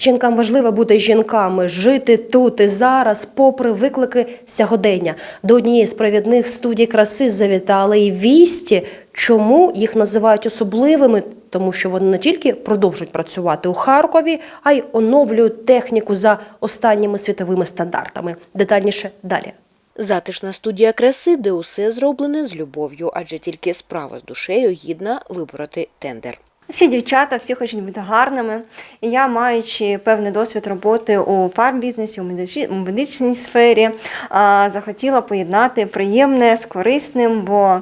Жінкам важливо бути жінками, жити тут і зараз, попри виклики сьогодення. До однієї з провідних студій краси завітали і вісті. Чому їх називають особливими? Тому що вони не тільки продовжують працювати у Харкові, а й оновлюють техніку за останніми світовими стандартами. Детальніше далі. Затишна студія краси, де усе зроблене з любов'ю, адже тільки справа з душею гідна вибороти тендер. Всі дівчата, всі хочуть бути гарними. І я, маючи певний досвід роботи у фармбізнесі, у медичній сфері, захотіла поєднати приємне з корисним, бо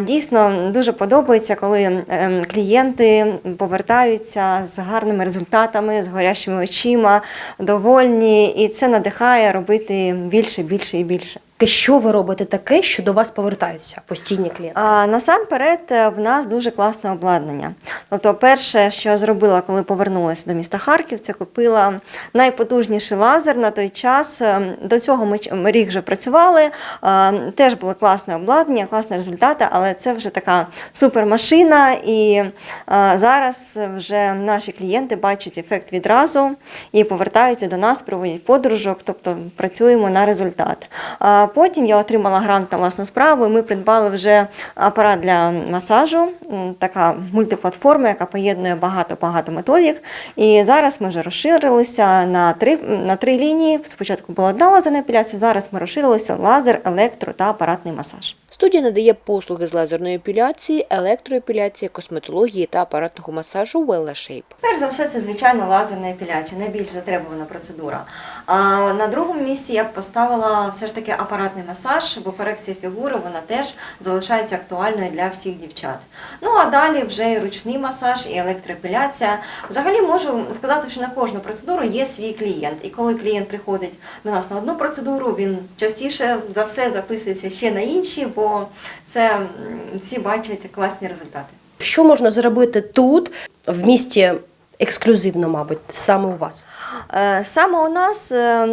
дійсно дуже подобається, коли ем, клієнти повертаються з гарними результатами, з горящими очима, довольні, і це надихає робити більше, більше і більше. Що ви робите таке, що до вас повертаються постійні клієнти? А, насамперед, е, в нас дуже класне обладнання. Тобто, перше, що я зробила, коли повернулася до міста Харків, це купила найпотужніший лазер на той час. Е, До цього ми рік вже працювали. е, Теж було класне обладнання, класні результати, але це вже така супермашина. І зараз вже наші клієнти бачать ефект відразу і повертаються до нас, проводять подружок, тобто працюємо на результат. Потім я отримала грант на власну справу, і ми придбали вже апарат для масажу, така мультиплатформа, яка поєднує багато-багато методик. І зараз ми вже розширилися на три, на три лінії. Спочатку була одна лазерна епіляція, зараз ми розширилися лазер, електро та апаратний масаж. Студія надає послуги з лазерної епіляції, електроепіляції, косметології та апаратного масажу Wella Shape. Перш за все, це звичайно лазерна епіляція, найбільш затребувана процедура. А на другому місці я б поставила все ж таки апаратний масаж, бо корекція фігури вона теж залишається актуальною для всіх дівчат. Ну а далі вже і ручний масаж, і електроепіляція. Взагалі можу сказати, що на кожну процедуру є свій клієнт. І коли клієнт приходить до нас на одну процедуру, він частіше за все записується ще на інші, бо це всі бачать класні результати. Що можна зробити тут, в місті ексклюзивно, мабуть, саме у вас? Е, Саме у нас е,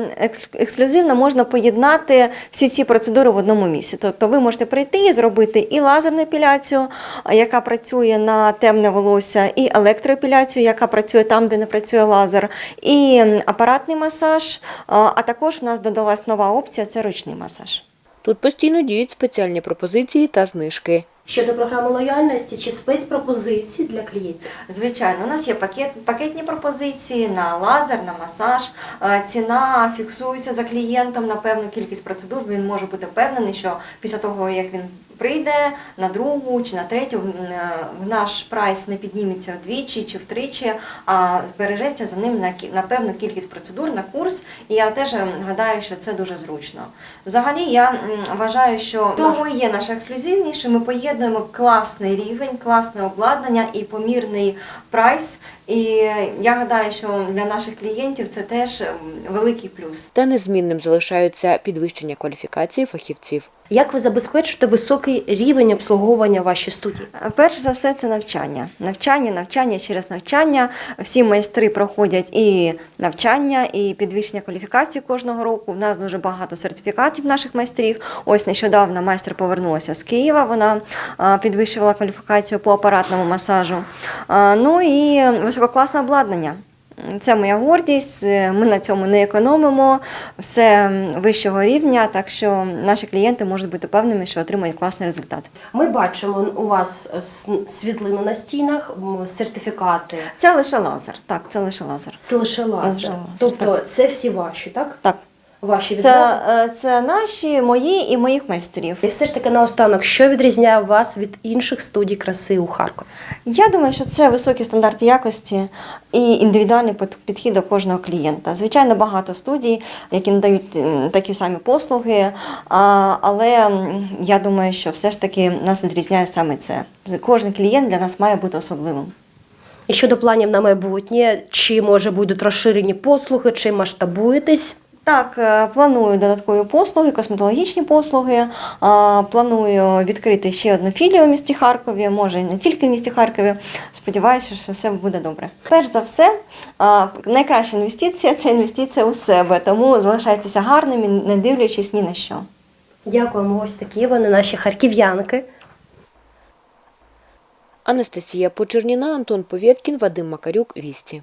ексклюзивно можна поєднати всі ці процедури в одному місці. Тобто ви можете прийти і зробити і лазерну епіляцію, яка працює на темне волосся, і електроепіляцію, яка працює там, де не працює лазер, і апаратний масаж. А а також у нас додалась нова опція це ручний масаж. Тут постійно діють спеціальні пропозиції та знижки. Щодо програми лояльності чи спецпропозиції для клієнтів? Звичайно, у нас є пакет, пакетні пропозиції на лазер, на масаж. Е, Ціна фіксується за клієнтом на певну кількість процедур. Він може бути впевнений, що після того, як він прийде на другу чи на третю, е, в наш прайс не підніметься вдвічі чи втричі, а збережеться за ним на, на певну кількість процедур, на курс. І я теж ем, гадаю, що це дуже зручно. Взагалі, я вважаю, що тому і є наша ексклюзивність, що ми поєднуємо класний рівень, класне обладнання і помірний прайс. І я гадаю, що для наших клієнтів це теж великий плюс. Та незмінним залишаються підвищення кваліфікації фахівців. Як ви забезпечите високий рівень обслуговування вашій студії? Перш за все, це навчання. Навчання, навчання через навчання. Всі майстри проходять і навчання, і підвищення кваліфікації кожного року. У нас дуже багато сертифікатів наших майстрів. Ось нещодавно майстер повернулася з Києва. Вона підвищувала кваліфікацію по апаратному масажу. Ну і висококласне обладнання. Це моя гордість. е, Ми на цьому не економимо. Все вищого рівня, так що наші клієнти можуть бути певними, що отримають класний результат. Ми бачимо у вас світлину на стінах, сертифікати. Це лише лазер. Так, це лише лазер. Це лише лазер. Лише лазер, Тобто це всі ваші, так? Так, Ваші від це, це наші, мої і моїх майстрів. І все ж таки наостанок, що відрізняє вас від інших студій краси у Харкові? Я думаю, що це високі стандарти якості і індивідуальний під- підхід до кожного клієнта. Звичайно, багато студій, які надають такі самі послуги, але я думаю, що все ж таки нас відрізняє саме це. Кожен клієнт для нас має бути особливим. І щодо планів на майбутнє, чи може будуть розширені послуги, чи масштабуєтесь? Так, е, планую додаткові послуги, косметологічні послуги. Планую відкрити ще одну філію в місті Харкові, може і не тільки в місті Харкові. Сподіваюся, що все буде добре. Перш за все, найкраща інвестиція це інвестиція у себе, тому залишайтеся гарними, не дивлячись ні на що. Дякуємо, ось такі вони наші харків'янки. Анастасія Почерніна, Антон Повєткін, Вадим Макарюк, Вісті.